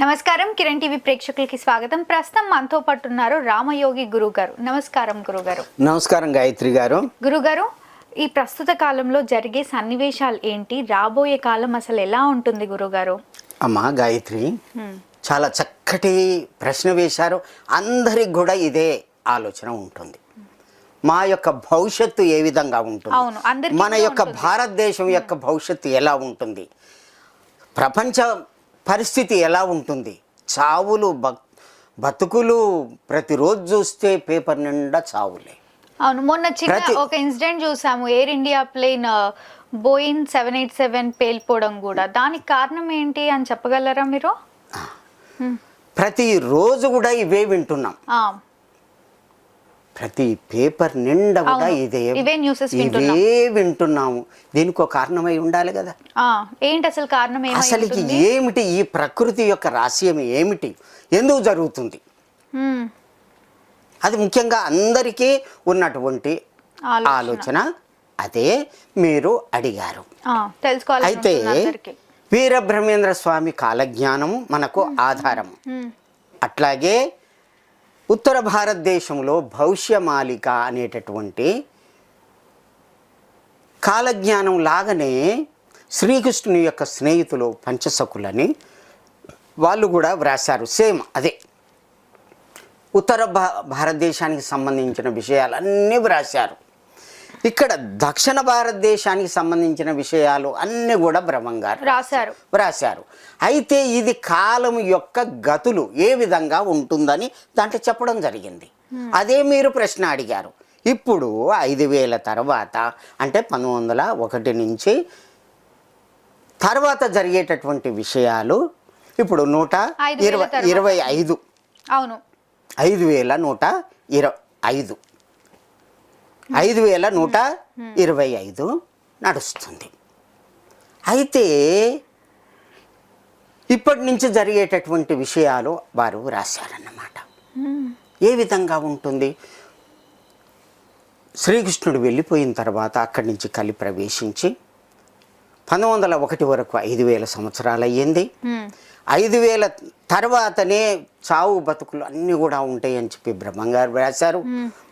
నమస్కారం. కిరణ్ టీవీ ప్రేక్షకులకి స్వాగతం. ప్రస్తుతం మనతో పాటు ఉన్నారు రామయోగి గురువు గారు నమస్కారం గురుగారు. నమస్కారం గాయత్రి గారు. గురుగారు ఈ ప్రస్తుత కాలంలో జరిగే సన్నివేశాలు ఏంటి? రాబోయే కాలం అసలు ఎలా ఉంటుంది గురుగారు? అమ్మా గాయత్రి చాలా చక్కటి ప్రశ్న వేశారు. అందరికి కూడా ఇదే ఆలోచన ఉంటుంది. మా యొక్క భవిష్యత్తు ఏ విధంగా అవును, ఉంటుంది మన యొక్క. భారతదేశం యొక్క భవిష్యత్తు ఎలా ఉంటుంది? ప్రపంచ పరిస్థితి ఎలా ఉంటుంది? చావులు బ- బతుకులు ప్రతిరోజు చూస్తే పేపర్ నిండా చావులే. అవును మొన్న చిన్న ఒక ఇన్సిడెంట్ చూసాము. Air India plane Boeing seven eight seven పేలిపోవడం కూడా. దానికి కారణం ఏంటి అని చెప్పగలరా మీరు? ప్రతిరోజు కూడా ఇవే వింటున్నాం. ప్రతి పేపర్ నిండా కూడా. ఇదే ఇవే వింటున్నాం. ఇవే వింటున్నాము దీనికి ఒక కారణమై ఉండాలి కదా ఏంటి అసలు కారణం ఉంటుంది? ఏమిటి ఈ ప్రకృతి యొక్క రహస్యం ఏమిటి ఎందుకు జరుగుతుంది. అది ముఖ్యంగా అందరికీ ఉన్నటువంటి ఆలోచన. అదే మీరు అడిగారు ఆ, తెలుసుకోవాలని అయితే. వీరబ్రహ్మేంద్ర స్వామి కాలజ్ఞానము మనకు ఆధారము. అట్లాగే ఉత్తర భారతదేశంలో భవిష్యమాలిక అనేటటువంటి కాలజ్ఞానం లాగానే శ్రీకృష్ణుని యొక్క స్నేహితులు పంచసకులని వాళ్ళు కూడా వ్రాశారు. సేమ్ అదే. ఉత్తర భా భారతదేశానికి సంబంధించిన విషయాలన్నీ వ్రాశారు. ఇక్కడ దక్షిణ భారతదేశానికి సంబంధించిన విషయాలు అన్నీ కూడా బ్రహ్మంగారు రాశారు. వ్రాశారు అయితే ఇది కాలం యొక్క గతులు ఏ విధంగా ఉంటుందని దాంట్లో చెప్పడం జరిగింది. అదే మీరు ప్రశ్న అడిగారు. ఇప్పుడు ఐదు వేల తర్వాత అంటే పంతొమ్మిది వందల ఒకటి నుంచి తర్వాత జరిగేటటువంటి విషయాలు ఇప్పుడు నూట 5000 ఇరవై. ఇరవై ఐదు. అవును. ఐదు వేల నూట ఇరవై ఐదు. ఐదు వేల నూట ఇరవై ఐదు నడుస్తుంది. అయితే ఇప్పటి నుంచి జరిగేటటువంటి విషయాలు వారు రాశారన్నమాట. ఏ విధంగా ఉంటుంది? శ్రీకృష్ణుడు వెళ్ళిపోయిన తర్వాత అక్కడి నుంచి కలి ప్రవేశించి పంతొమ్మిది వందల ఒకటి వరకు ఐదు వేల సంవత్సరాలు అయ్యింది ఐదు వేల తర్వాతనే చావు బతుకులు అన్నీ కూడా ఉంటాయి అని చెప్పి బ్రహ్మంగారు వ్రాశారు.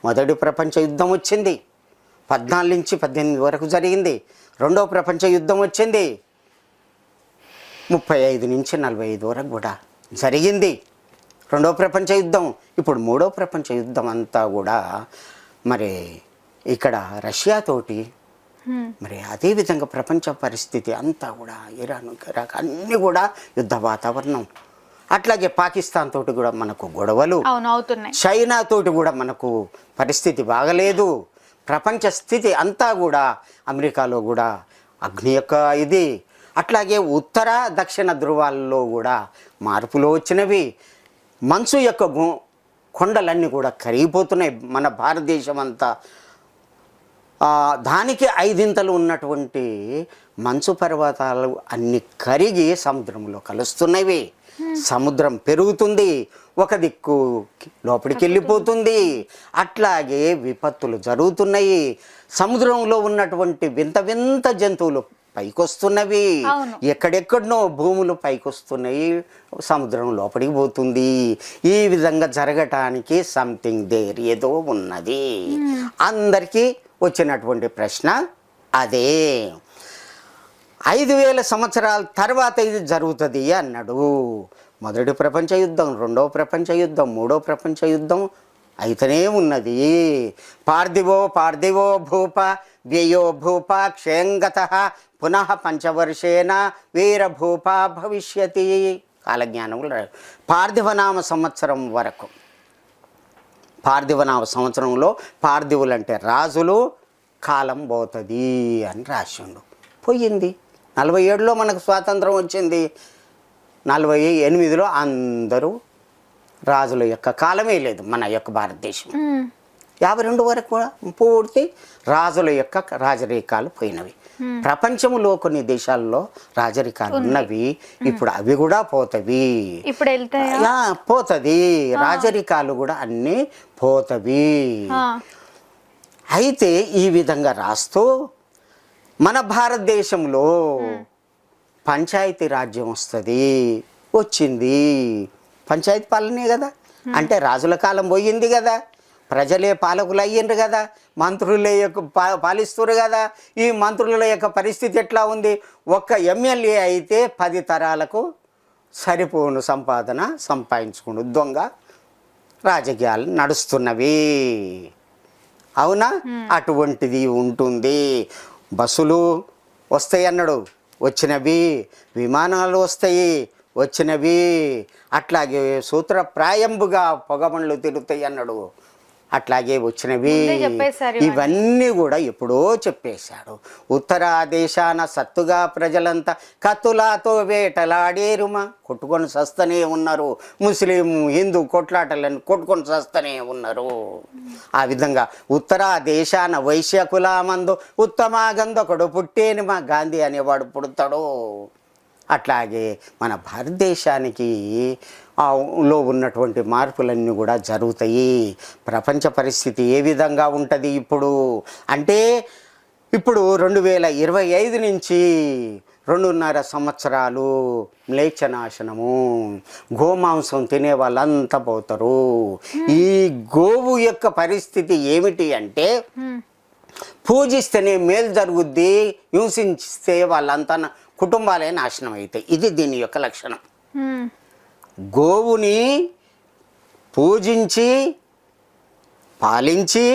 మొదటి ప్రపంచ యుద్ధం వచ్చింది. పద్నాలుగు నుంచి పద్దెనిమిది వరకు జరిగింది. రెండవ ప్రపంచ యుద్ధం వచ్చింది. ముప్పై ఐదు నుంచి నలభై ఐదు వరకు కూడా జరిగింది. రెండవ ప్రపంచ యుద్ధం. ఇప్పుడు మూడో ప్రపంచ యుద్ధం అంతా కూడా మరి ఇక్కడ రష్యాతోటి. మరి అదే విధంగా ప్రపంచ పరిస్థితి అంతా కూడా ఇరాన్ ఇరాక్ అన్నీ కూడా యుద్ధ వాతావరణం. అట్లాగే పాకిస్తాన్ తోటి కూడా మనకు గొడవలు. చైనా తోటి కూడా మనకు పరిస్థితి బాగలేదు. ప్రపంచ స్థితి అంతా కూడా అమెరికాలో కూడా అగ్ని యొక్క ఇది. అట్లాగే ఉత్తర దక్షిణ ధృవాల్లో కూడా మార్పులు వచ్చినవి. మంచు యొక్క కొండలన్నీ కూడా కరిగిపోతున్నాయి. మన భారతదేశం అంతా దానికి ఐదింతలు ఉన్నటువంటి మంచు పర్వతాలు అన్ని కరిగి సముద్రంలో కలుస్తున్నవి. సముద్రం పెరుగుతుంది ఒక దిక్కు లోపలికి వెళ్ళిపోతుంది. అట్లాగే విపత్తులు జరుగుతున్నాయి. సముద్రంలో ఉన్నటువంటి వింత వింత జంతువులు పైకొస్తున్నవి. ఎక్కడెక్కడనో భూములు పైకొస్తున్నాయి. సముద్రం లోపలికి పోతుంది. ఈ విధంగా జరగటానికి సంథింగ్ దేర్ ఏదో ఉన్నది. అందరికీ వచ్చినటువంటి ప్రశ్న అదే. ఐదు వేల సంవత్సరాల తర్వాత ఇది జరుగుతుంది అన్నాడు. మొదటి ప్రపంచ యుద్ధం రెండవ ప్రపంచ యుద్ధం మూడో ప్రపంచ యుద్ధం అయితేనే ఉన్నది. పార్థివో పార్థివో భూప వ్యయో భూప క్షేంగత పునః పంచవర్షేణ వీరభూప భవిష్యతి కాలజ్ఞానములు రా- పార్థివనామ సంవత్సరం వరకు. పార్థివనామ సంవత్సరంలో పార్థివులు అంటే రాజులు కాలం పోతుంది అని రాసిండు. పోయింది. నలభై ఏడులో మనకు స్వాతంత్రం వచ్చింది. నలభై ఎనిమిదిలో అందరూ రాజుల యొక్క కాలమే లేదు మన యొక్క భారతదేశం. యాభై రెండు వరకు కూడా పూర్తి రాజుల యొక్క రాజరికాలు పోయినవి. ప్రపంచంలో కొన్ని దేశాల్లో రాజరికాలు ఉన్నవి. ఇప్పుడు అవి కూడా పోతవి. ఇప్పుడు పోతది. రాజరికాలు కూడా అన్నీ పోతవి. అయితే ఈ విధంగా రాస్తూ మన భారతదేశంలో పంచాయతీ రాజ్యం వస్తుంది వచ్చింది. పంచాయతీ పాలనే కదా. అంటే రాజుల కాలం పోయింది కదా. ప్రజలే పాలకులు అయ్యిండ్రు కదా. మంత్రుల యొక్క పా- పాలిస్తురు కదా. ఈ మంత్రుల యొక్క పరిస్థితి ఎట్లా ఉంది? ఒక్క ఎమ్మెల్యే అయితే పది తరాలకు సరిపోను సంపాదన సంపాదించుకుని దొంగ రాజకీయాలు నడుస్తున్నవి. అవునా? అటువంటిది ఉంటుంది. బస్సులు వస్తాయి అన్నాడు. వచ్చినవి విమానాలు వస్తాయి. వచ్చినవి. అట్లాగే సూత్రప్రాయంబుగా పొగబండ్లు తిరుగుతాయి అన్నాడు. అట్లాగే వచ్చినవి. ఇవన్నీ. కూడా ఎప్పుడో చెప్పేశాడు ఉత్తర దేశాన సత్తుగా ప్రజలంతా కత్తులాతో వేటలాడేరుమా. కొట్టుకొని సస్తనే ఉన్నారు. ముస్లిం హిందూ కొట్లాటలను కొట్టుకొని సస్తనే ఉన్నారు. ఆ విధంగా ఉత్తర దేశాన వైశ్య కులామందు ఉత్తమాగంధకుడు పుట్టేని మా గాంధీ అనేవాడు పుడతాడు. అట్లాగే మన భారతదేశానికి లో ఉన్నటువంటి మార్పులన్నీ కూడా జరుగుతాయి. ప్రపంచ పరిస్థితి ఏ విధంగా ఉంటుంది ఇప్పుడు? అంటే ఇప్పుడు రెండు వేల ఇరవై ఐదు నుంచి రెండున్నర సంవత్సరాలు మ్లేచ్ఛనాశనము. గోమాంసం తినే వాళ్ళంతా పోతారు. ఈ గోవు యొక్క పరిస్థితి ఏమిటి అంటే. పూజిస్తేనే మేలు జరుగుద్ది హింసిస్తే వాళ్ళంతా కుటుంబాలే నాశనం అవుతాయి ఇది దీని యొక్క లక్షణం. గోవుని పూజించి పాలించి.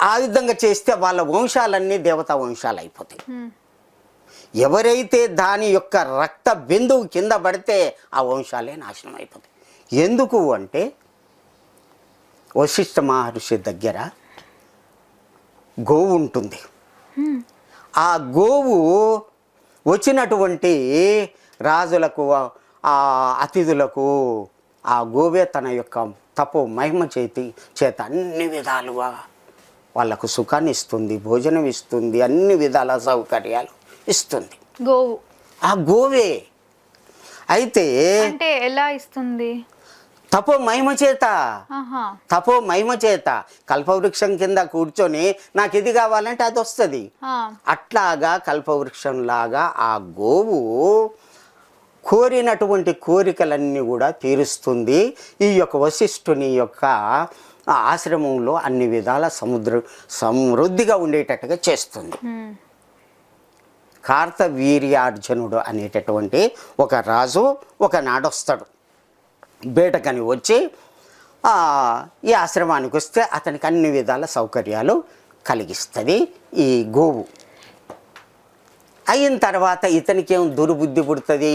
ఆ విధంగా చేస్తే వాళ్ళ వంశాలన్నీ దేవతా వంశాలు అయిపోతాయి. ఎవరైతే దాని యొక్క రక్త బిందువు కింద పడితే ఆ వంశాలే నాశనం అయిపోతాయి ఎందుకు అంటే వశిష్ఠ మహర్షి దగ్గర గోవు ఉంటుంది. ఆ గోవు వచ్చినటువంటి రాజులకు ఆ అతిథులకు ఆ గోవే తన యొక్క తపో మహిమ చేతి చేత అన్ని విధాలుగా వాళ్ళకు సుఖాన్ని ఇస్తుంది భోజనం ఇస్తుంది అన్ని విధాల సౌకర్యాలు ఇస్తుంది. గోవు. ఆ గోవే. అయితే అంటే ఎలా ఇస్తుంది? తపో మహిమ చేత. తపో మహిమ చేత. కల్పవృక్షం కింద కూర్చొని నాకు ఇది కావాలంటే అది వస్తుంది. అట్లాగా కల్పవృక్షంలాగా ఆ గోవు కోరినటువంటి కోరికలన్నీ కూడా తీరుస్తుంది. ఈ యొక్క వశిష్ఠుని యొక్క ఆశ్రమంలో అన్ని విధాల సముద్ర సమృద్ధిగా ఉండేటట్టుగా చేస్తుంది. కార్తవీర్యార్జునుడు అనేటటువంటి ఒక రాజు ఒకనాడు వస్తాడు బేటకని వచ్చి ఈ ఆశ్రమానికి వస్తే అతనికి అన్ని విధాల సౌకర్యాలు కలిగిస్తుంది ఈ గోవు. అయిన తర్వాత ఇతనికి ఏం దుర్బుద్ధి పుడుతుంది?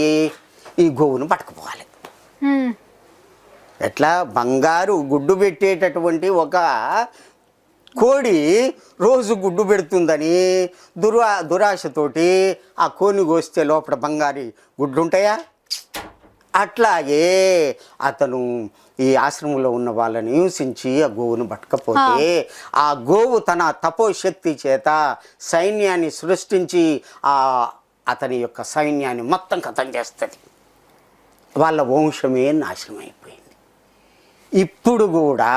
ఈ గోవును పట్టుకుపోవాలి. ఎట్లా? బంగారు గుడ్డు పెట్టేటటువంటి ఒక కోడి రోజు గుడ్డు పెడుతుందని దురా దురాశతోటి ఆ కోని కోస్తే లోపల బంగారి గుడ్లు ఉంటాయా అట్లాగే అతను ఈ ఆశ్రమంలో ఉన్న వాళ్ళని హింసించి ఆ గోవును పట్టకపోతే ఆ. గోవు తన తపోశక్తి చేత సైన్యాన్ని సృష్టించి ఆ అతని యొక్క సైన్యాన్ని మొత్తం కథం చేస్తుంది. వాళ్ళ వంశమే నాశనం అయిపోయింది ఇప్పుడు కూడా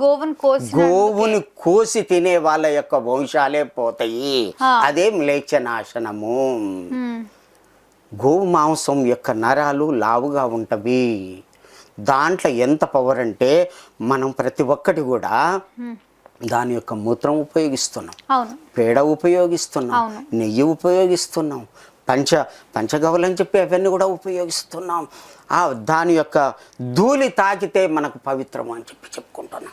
గోవును కోసి గోవుని కోసి తినే వాళ్ళ యొక్క వంశాలే పోతాయి. అదే మ్లేచ్ఛ నాశనము గోవు మాంసం యొక్క నరాలు లావుగా ఉంటవి. దాంట్లో ఎంత పవర్ అంటే మనం ప్రతి ఒక్కటి కూడా దాని యొక్క మూత్రం ఉపయోగిస్తున్నాం. పేడ ఉపయోగిస్తున్నాం. నెయ్యి ఉపయోగిస్తున్నాం. పంచ పంచగవలని చెప్పి అవన్నీ కూడా ఉపయోగిస్తున్నాం. దాని యొక్క ధూళి తాకితే మనకు పవిత్రం అని చెప్పి చెప్పుకుంటున్నాం.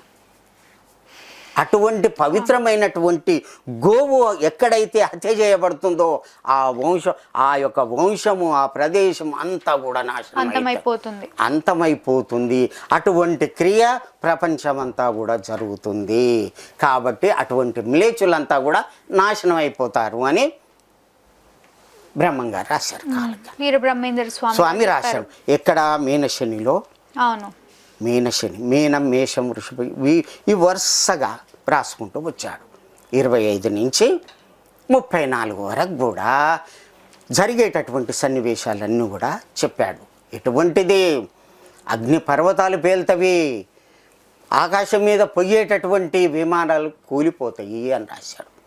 అటువంటి పవిత్రమైనటువంటి గోవు ఎక్కడైతే హత్య చేయబడుతుందో ఆ వంశం ఆ యొక్క వంశము ఆ ప్రదేశం అంతా కూడా నాశనం. అంతమైపోతుంది. అంతమైపోతుంది. అటువంటి క్రియ ప్రపంచమంతా కూడా జరుగుతుంది. కాబట్టి అటువంటి మ్లేచులంతా కూడా నాశనం అయిపోతారు అని బ్రహ్మంగారు రాశారు. వీర బ్రహ్మేంద్ర స్వామి స్వామి. రాశారు. ఎక్కడ? మీనశనిలో. అవును. మీనశని మీనం మేషం వృషభ ఈ- ఈ వరుసగా రాసుకుంటూ వచ్చాడు. ఇరవై ఐదు నుంచి ముప్పై నాలుగు వరకు కూడా జరిగేటటువంటి సన్నివేశాలన్నీ కూడా చెప్పాడు. ఎటువంటిది? అగ్ని పర్వతాలు పేలుతవి. ఆకాశం మీద పొయ్యేటటువంటి విమానాలు కూలిపోతాయి అని రాశాడు.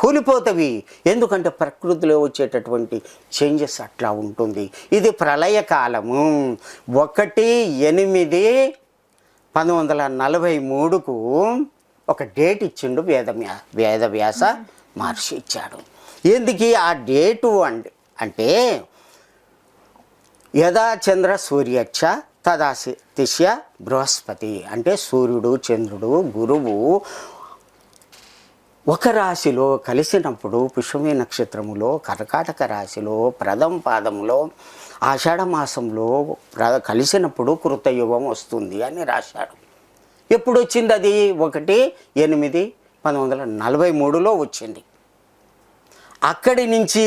కూలిపోతవి. ఎందుకంటే ప్రకృతిలో వచ్చేటటువంటి చేంజెస్ అట్లా ఉంటుంది. ఇది ప్రళయకాలము ఒకటి ఎనిమిది పంతొమ్మిది వందల నలభై మూడుకు ఒక డేట్ ఇచ్చిండు వేదవ్యా వేదవ్యాస మహర్షి ఇచ్చాడు. ఎందుకు ఆ డేటు అండి అంటే యదా చంద్ర సూర్యచ్చ తదా తిష్య బృహస్పతి. అంటే సూర్యుడు చంద్రుడు గురువు ఒక రాశిలో కలిసినప్పుడు పుష్యమి నక్షత్రములో కర్కాటక రాశిలో ప్రథమ పాదంలో ఆషాఢ మాసంలో ప్ర- కలిసినప్పుడు కృతయుగం వస్తుంది అని రాశాడు. ఎప్పుడు వచ్చింది అది? ఒకటి ఎనిమిది పంతొమ్మిది వందల నలభై మూడులో వచ్చింది. అక్కడి నుంచి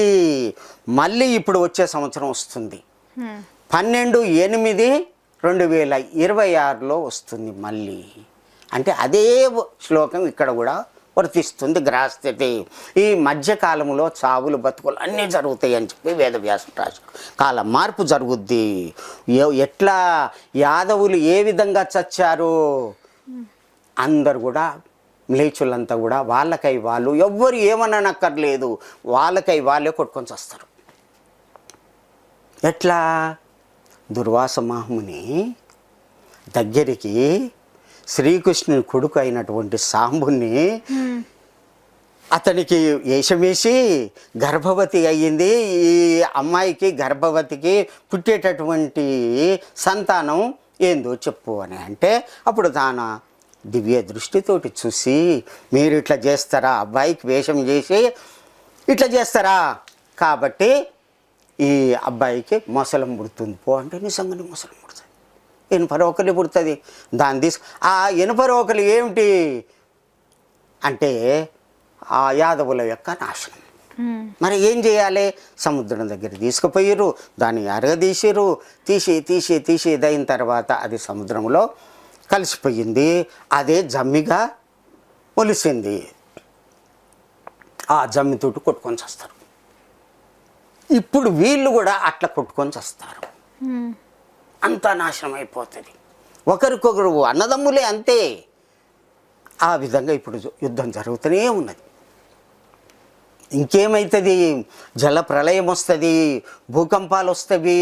మళ్ళీ ఇప్పుడు వచ్చే సంవత్సరం వస్తుంది. పన్నెండు ఎనిమిది రెండు వేల ఇరవై ఆరులో వస్తుంది మళ్ళీ. అంటే అదే శ్లోకం ఇక్కడ కూడా వర్తిస్తుంది. గ్రహస్థితి. ఈ మధ్యకాలంలో చావులు బతుకులు అన్నీ జరుగుతాయి అని చెప్పి వేదవ్యాసం రాశాడు. కాల మార్పు జరుగుద్ది. ఎట్లా యాదవులు ఏ విధంగా చచ్చారు? అందరు కూడా మ్లేచులంతా కూడా వాళ్ళకై వాళ్ళు ఎవ్వరు ఏమనక్కర్లేదు వాళ్ళకై వాళ్ళే కొట్టుకొని వస్తారు ఎట్లా? దుర్వాస మహాముని దగ్గరికి శ్రీకృష్ణుని కొడుకు అయినటువంటి సాంబుని. అతనికి వేషమేసి గర్భవతి అయ్యింది. ఈ అమ్మాయికి గర్భవతికి పుట్టేటటువంటి సంతానం ఏందో చెప్పు అని అంటే అప్పుడు తాను దివ్య దృష్టితోటి చూసి మీరు ఇట్లా చేస్తారా అబ్బాయికి వేషం చేసి ఇట్లా చేస్తారా కాబట్టి ఈ అబ్బాయికి మొసలం పుడుతుంది పో అంటే నిజంగానే మొసలం పుడుతుంది ఇనుప రోకలి పుడుతుంది దాన్ని తీసుకు ఆ ఇనుప రోకలి ఏమిటి అంటే ఆ యాదవుల యొక్క నాశనం. మరి ఏం చేయాలి సముద్రం దగ్గర తీసుకుపోయారు దాన్ని అరగదీసిరు తీసి తీసి తీసి ఇదైన తర్వాత అది సముద్రంలో కలిసిపోయింది. అదే జమ్మిగా మొలిసింది ఆ జమ్మితోటి కొట్టుకొని వస్తారు ఇప్పుడు వీళ్ళు కూడా అట్లా కొట్టుకొని వస్తారు హ్మ్. అంతా నాశనం అయిపోతుంది. ఒకరికొకరు అన్నదమ్ములే అంతే. ఆ విధంగా ఇప్పుడు యుద్ధం జరుగుతూనే ఉన్నది. ఇంకేమవుతుంది జల ప్రళయం వస్తుంది భూకంపాలు వస్తాయి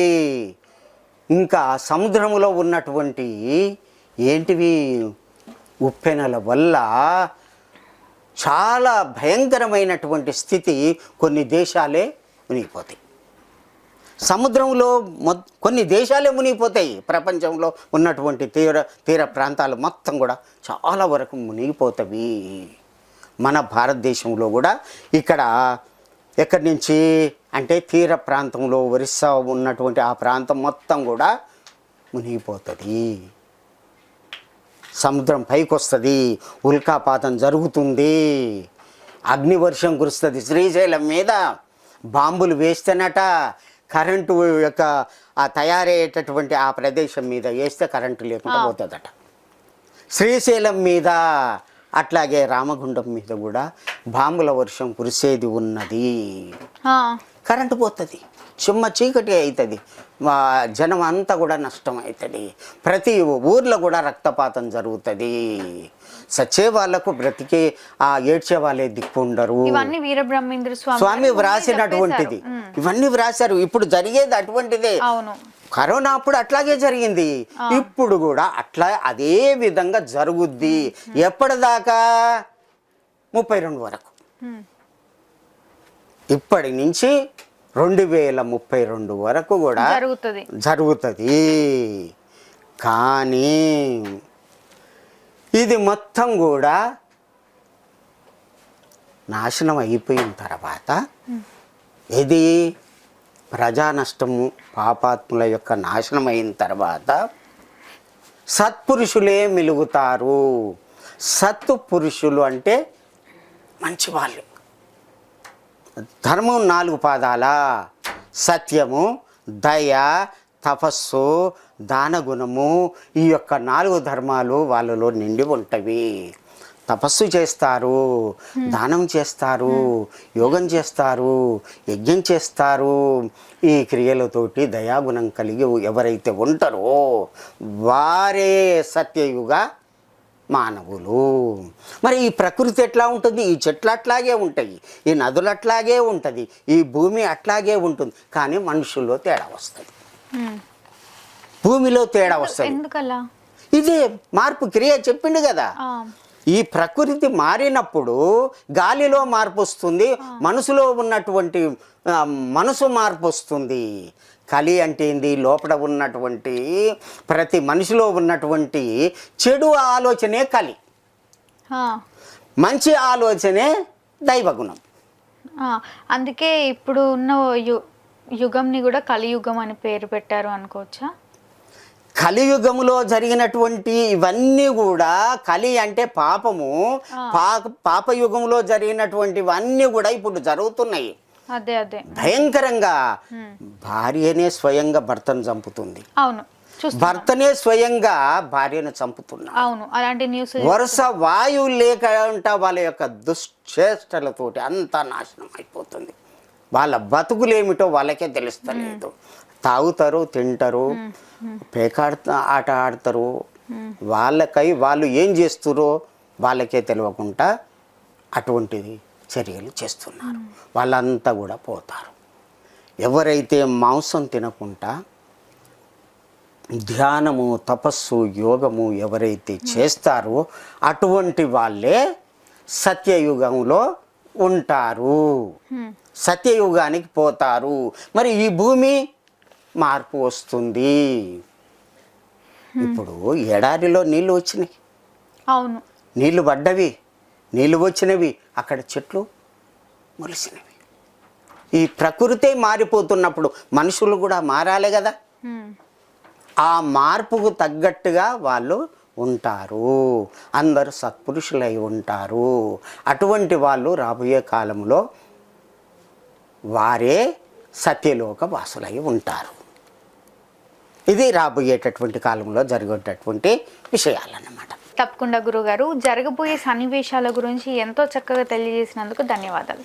ఇంకా సముద్రములో ఉన్నటువంటి ఏంటివి? ఉప్పెనల వల్ల చాలా భయంకరమైనటువంటి స్థితి కొన్ని దేశాలే మునిగిపోతాయి. సముద్రంలో కొన్ని దేశాలే మునిగిపోతాయి. ప్రపంచంలో ఉన్నటువంటి తీర తీర ప్రాంతాలు మొత్తం కూడా చాలా వరకు మునిగిపోతాయి మన భారతదేశంలో కూడా ఇక్కడ ఎక్కడి నుంచి అంటే తీర ప్రాంతంలో ఒరిస్సా ఉన్నటువంటి ఆ ప్రాంతం మొత్తం కూడా మునిగిపోతుంది. సముద్రం పైకి వస్తుంది ఉల్కాపాతం జరుగుతుంది అగ్నివర్షం కురుస్తుంది శ్రీశైలం మీద బాంబులు వేస్తేనట కరెంటు యొక్క ఆ తయారయ్యేటటువంటి ఆ ప్రదేశం మీద వేస్తే కరెంటు లేకుండా. పోతుందట శ్రీశైలం మీద అట్లాగే రామగుండం మీద కూడా బాంబుల వర్షం కురిసేది ఉన్నది. కరెంటు పోతుంది. చిమ్మ చీకటి అవుతుంది జనం అంతా కూడా నష్టం అవుతుంది ప్రతి ఊర్లో కూడా రక్తపాతం జరుగుతుంది. సచ్చే వాళ్ళకు బ్రతికే ఆ ఏడ్చే వాళ్ళే దిక్కు ఉండరు. ఇవన్నీ వీరబ్రహ్మేంద్ర స్వామి వ్రాసినటువంటిది. ఇవన్నీ వ్రాశారు. ఇప్పుడు జరిగేది అటువంటిదే. కరోనా అప్పుడు అట్లాగే జరిగింది. ఇప్పుడు కూడా అట్లా అదే విధంగా జరుగుద్ది. ఎప్పటిదాకా? ముప్పై రెండు వరకు. ఇప్పటి నుంచి రెండు వేల ముప్పై రెండు వరకు కూడా జరుగుతుంది. జరుగుతుంది. కానీ ఇది మొత్తం కూడా నాశనం అయిపోయిన తర్వాత ఇది ప్రజా నష్టము పాపాత్ముల యొక్క నాశనం అయిన తర్వాత సత్పురుషులే మిలుగుతారు. సత్తు పురుషులు అంటే మంచి వాళ్ళు ధర్మం నాలుగు పాదాల. సత్యము దయ తపస్సు దానగుణము ఈ యొక్క నాలుగు ధర్మాలు వాళ్ళలో నిండి ఉంటవి. తపస్సు చేస్తారు దానం చేస్తారు యోగం చేస్తారు యజ్ఞం చేస్తారు. ఈ క్రియలతోటి దయాగుణం కలిగి ఎవరైతే ఉంటారో వారే సత్యయుగ మానవులు. మరి ఈ ప్రకృతి ఎట్లా ఉంటుంది? ఈ చెట్లు అట్లాగే ఉంటాయి. ఈ నదులు అట్లాగే ఉంటుంది. ఈ భూమి అట్లాగే ఉంటుంది. కానీ మనుషుల్లో తేడా వస్తుంది. భూమిలో తేడా వస్తుంది. ఎందుకలా? ఇదే మార్పు క్రియ చెప్పిండు కదా. ఈ ప్రకృతి మారినప్పుడు గాలిలో మార్పు వస్తుంది. మనసులో ఉన్నటువంటి మనసు మార్పు వస్తుంది. కలి అంటే ఏంది? లోపల ఉన్నటువంటి ప్రతి మనిషిలో ఉన్నటువంటి చెడు ఆలోచనే కలి. మంచి ఆలోచనే దైవగుణం. అందుకే ఇప్పుడు ఉన్న యు యుగంని కూడా కలియుగం అని పేరు పెట్టారు అనుకోవచ్చా? కలియుగములో జరిగినటువంటి ఇవన్నీ కూడా కలి అంటే పాపము. పాప పాపయుగంలో జరిగినటువంటివన్నీ కూడా ఇప్పుడు జరుగుతున్నాయి. అదే అదే. భయంకరంగా భార్యనే స్వయంగా భర్తను చంపుతుంది. అవును భర్తనే స్వయంగా భార్యను చంపుతున్నా. అవును అలాంటి న్యూస్ వరుస వాయువు లేకుండా వాళ్ళ యొక్క దుశ్చేష్టలతోటి అంతా నాశనం అయిపోతుంది. వాళ్ళ బతుకులేమిటో వాళ్ళకే తెలుస్తలేదు. తాగుతారు తింటారు పేకాడ ఆట ఆడతారు. వాళ్ళకై వాళ్ళు ఏం చేస్తురో వాళ్ళకే తెలియకుండా అటువంటిది చర్యలు చేస్తున్నారు. వాళ్ళంతా కూడా పోతారు. ఎవరైతే మాంసం తినకుండా ధ్యానము తపస్సు యోగము ఎవరైతే చేస్తారో అటువంటి వాళ్ళే సత్యయుగంలో ఉంటారు. సత్యయుగానికి పోతారు. మరి ఈ భూమి మార్పు వస్తుంది. ఇప్పుడు ఎడారిలో నీళ్ళు వచ్చినాయి. అవును. నీళ్ళు పడ్డవి. నీళ్ళు వచ్చినవి అక్కడ చెట్లు మొలిసినవి. ఈ ప్రకృతే మారిపోతున్నప్పుడు మనుషులు కూడా మారాలి కదా. ఆ మార్పుకు తగ్గట్టుగా వాళ్ళు ఉంటారు. అందరూ సత్పురుషులై ఉంటారు. అటువంటి వాళ్ళు రాబోయే కాలంలో వారే సత్యలోక వాసులై ఉంటారు. ఇది రాబోయేటటువంటి కాలంలో జరిగేటటువంటి విషయాలన్నమాట. తప్పకుండా గురుగారు. జరగబోయే సన్నివేశాల గురించి ఎంతో చక్కగా తెలియజేసినందుకు ధన్యవాదాలు.